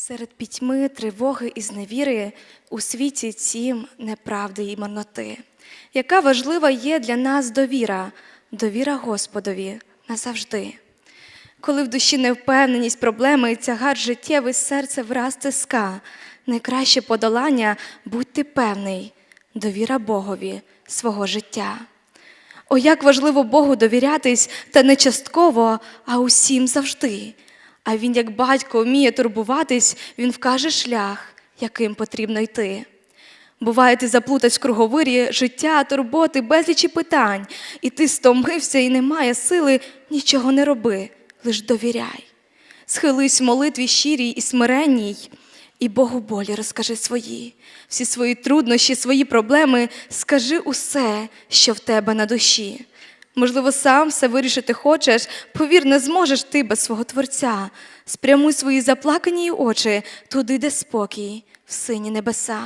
Серед пітьми, тривоги і зневіри у світі цім неправди і марноти. Яка важлива є для нас довіра, довіра Господові назавжди. Коли в душі невпевненість, проблеми тягар життєвий серце враз тиска, найкраще подолання будьте певний, довіра Богові свого життя. О, як важливо Богу довірятись, та не частково, а усім завжди. А він, як батько, вміє турбуватись, він вкаже шлях, яким потрібно йти. Буває, ти заплутать в круговирі життя, турботи, безлічі питань, і ти стомився, і немає сили, нічого не роби, лиш довіряй. Схились в молитві щирій і смиренній, і Богу болі розкажи свої, всі свої труднощі, свої проблеми, скажи усе, що в тебе на душі. Можливо, сам все вирішити хочеш, повір, не зможеш ти без свого Творця. Спрямуй свої заплакані очі туди, де спокій, в сині небеса.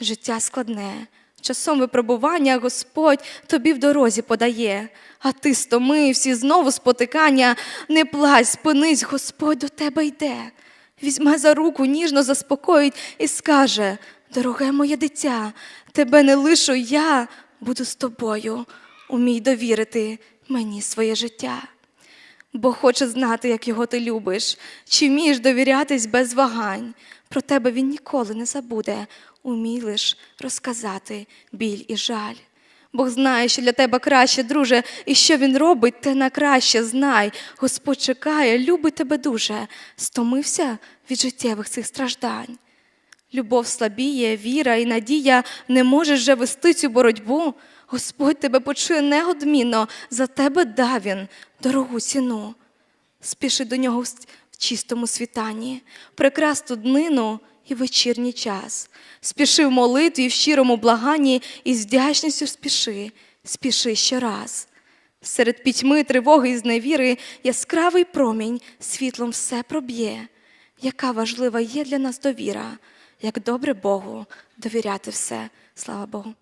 Життя складне, часом випробування Господь тобі в дорозі подає, а ти стомився, і знову спотикання, не плач, спинись, Господь до тебе йде. Візьме за руку, ніжно заспокоїть і скаже: Дороге моє дитя, тебе не лишу я, буду з тобою. Умій довірити мені своє життя. Бо хоче знати, як його ти любиш, чи вмієш довірятись без вагань. Про тебе він ніколи не забуде, умій лиш розказати біль і жаль. Бог знає, що для тебе краще, друже, і що він робить, те на краще знай. Господь чекає, любить тебе дуже, стомився від життєвих цих страждань. Любов слабіє, віра і надія не можеш вже вести цю боротьбу. Господь тебе почує неодмінно, за тебе дав він дорогу ціну. Спіши до нього в чистому світанні, прекрасну днину і вечірній час. Спіши в молитві, в щирому благанні і з вдячністю спіши, спіши щораз. Серед пітьми, тривоги і зневіри яскравий промінь світлом все проб'є. Яка важлива є для нас довіра, як добре Богу довіряти все. Слава Богу.